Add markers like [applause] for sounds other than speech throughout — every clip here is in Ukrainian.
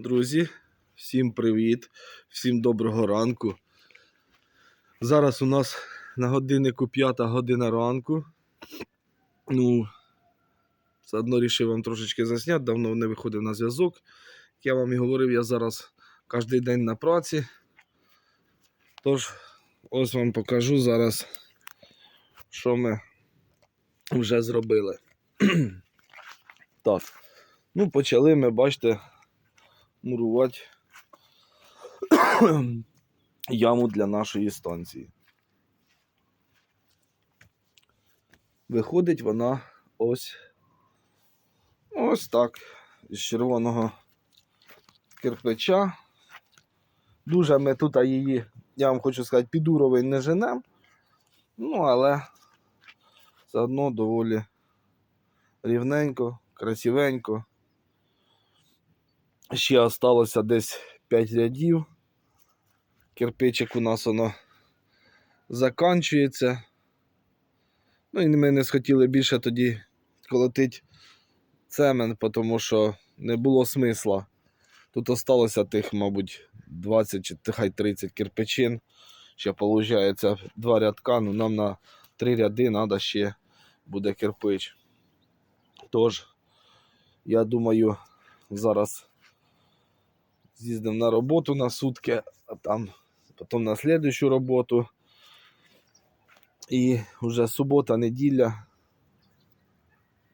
Друзі, всім привіт, всім доброго ранку. Зараз у нас на годиннику 5 година ранку. Ну, заодно вирішив вам трошечки засняти, давно не виходив на зв'язок. Як я вам і говорив, я зараз кожен день на праці. Тож, ось вам покажу зараз, що ми вже зробили. [clears throat] так. Ну, почали ми, бачите, мурувати [coughs] яму для нашої станції. Виходить вона ось ось так, з червоного кирпича. Дуже ми тут її, я вам хочу сказати, під уровень не женем. Ну, але заодно доволі рівненько, красивенько. Ще осталося десь 5 рядів. Кирпичик у нас воно заканчується. Ну і ми не схотіли більше тоді колотити цемент, тому що не було смисла. Тут осталося тих, мабуть, 20 чи хай 30 кирпичин. Ще виходить два рядка, ну нам на три ряди треба ще буде кирпич. Тож, я думаю, зараз з'їздимо на роботу на сутки, а там потім на слідущу роботу. І вже субота, неділя.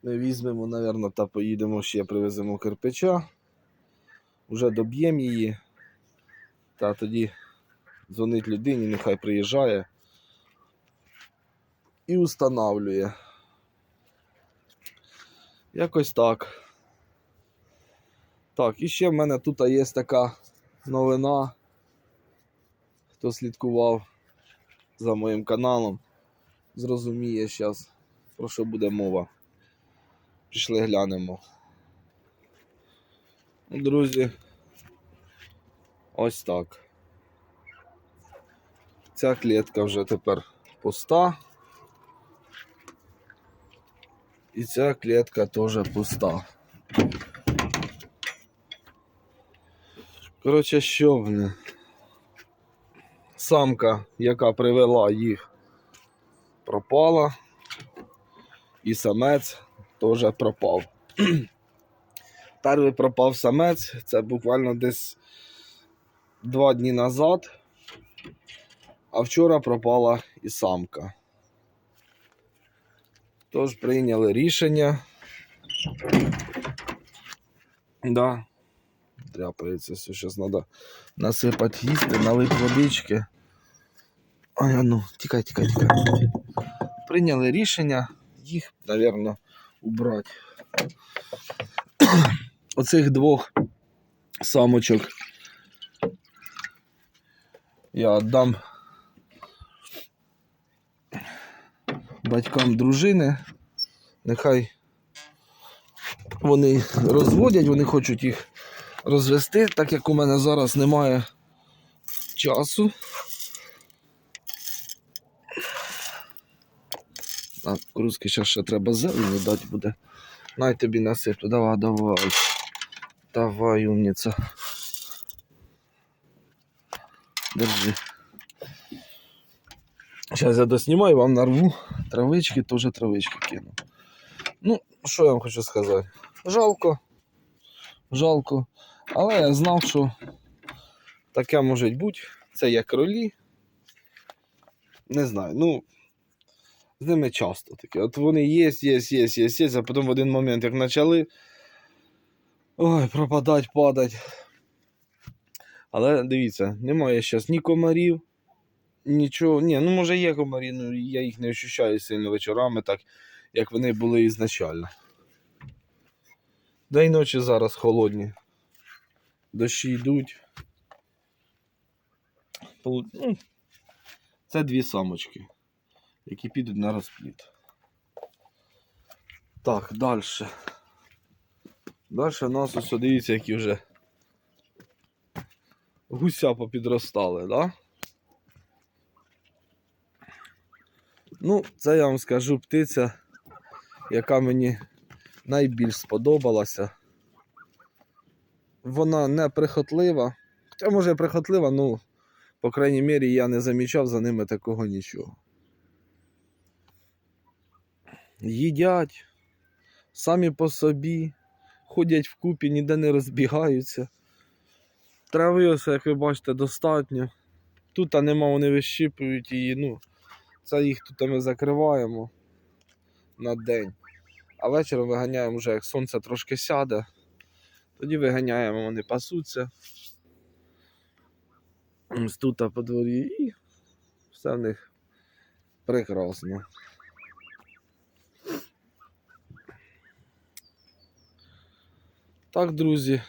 Ми візьмемо, мабуть, та поїдемо ще привеземо кирпича. Вже доб'ємо її. Та тоді дзвонить людині, нехай приїжджає і встановлює. Якось так. Так, і ще в мене тут є така новина. Хто слідкував за моїм каналом, зрозуміє зараз, про що буде мова. Пішли глянемо. Ну, Друзі, ось так. Ця клітка вже тепер пуста. І ця клітка теж пуста. Коротше, що в мене? Самка, яка привела їх, пропала. І самець теж пропав. [clears throat] Перший пропав самець, це буквально десь два дні назад. А вчора пропала і самка. Тож прийняли рішення. Да. Тряпається все, зараз треба насипати їсти, налити водички. Ой, а ну, тікай, тікай, тікай. Прийняли рішення їх, мабуть, убрати. [clears throat] Оцих двох самочок я віддам батькам дружини. Нехай вони розводять, вони хочуть їх розвести, так як у мене зараз немає часу. А, курузки зараз ще треба зелені дати буде. Най тобі насиплю. Давай, давай. Давай, умниця. Держи. Зараз я доснімаю, вам нарву травички, теж травички кину. Ну, що я вам хочу сказати? Жалко. Жалко. Але я знав, що таке може бути. Це як кролі. Не знаю. Ну, з ними часто таке. От вони є, є, є, є, є, а потім в один момент, як почали. Ой, пропадать, падать. Але дивіться, немає зараз ні комарів, нічого. Ні, ну може є комарі, ну я їх не ощущаю сильно вечорами, так як вони були ізначально. Да й ночі зараз холодні. Дощі йдуть. Ну, це дві самочки, які підуть на розпліт. Так, далі. Далі у нас ось дивіться, які вже гуся попідростали, да? Ну, це я вам скажу птиця, яка мені найбільш сподобалася. Вона не прихотлива. Хоча може прихотлива, ну, по крайній мірі, я не замічав за ними такого нічого. Їдять самі по собі, ходять вкупі, ніде не розбігаються. Трави, ось, як ви бачите, достатньо. Тут а нема, вони вищипують її. Ну, це їх тут ми закриваємо на день. А вечором виганяємо вже, як сонце трошки сяде. Тоді виганяємо, вони пасуться. Ось тут по дворі і все в них прекрасно. Так, друзі.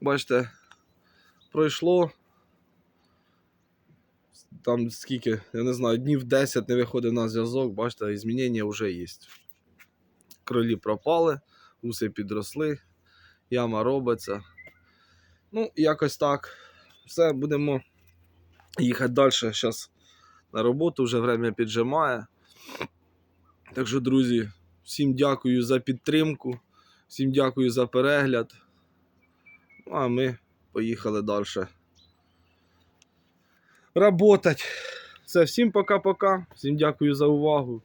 Бачите, пройшло там скільки, я не знаю, днів 10 не виходив на зв'язок, бачите, змінення вже є. Кролі пропали, уси підросли, яма робиться. Ну, якось так. Все, будемо їхати далі. Зараз на роботу вже время піджимає. Так що, друзі, всім дякую за підтримку, всім дякую за перегляд. Ну, а ми поїхали далі. Работать. Все, всім пока-пока. Всім дякую за увагу.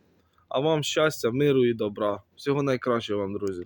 А вам щастя, миру і добра. Всього найкращого вам, друзі.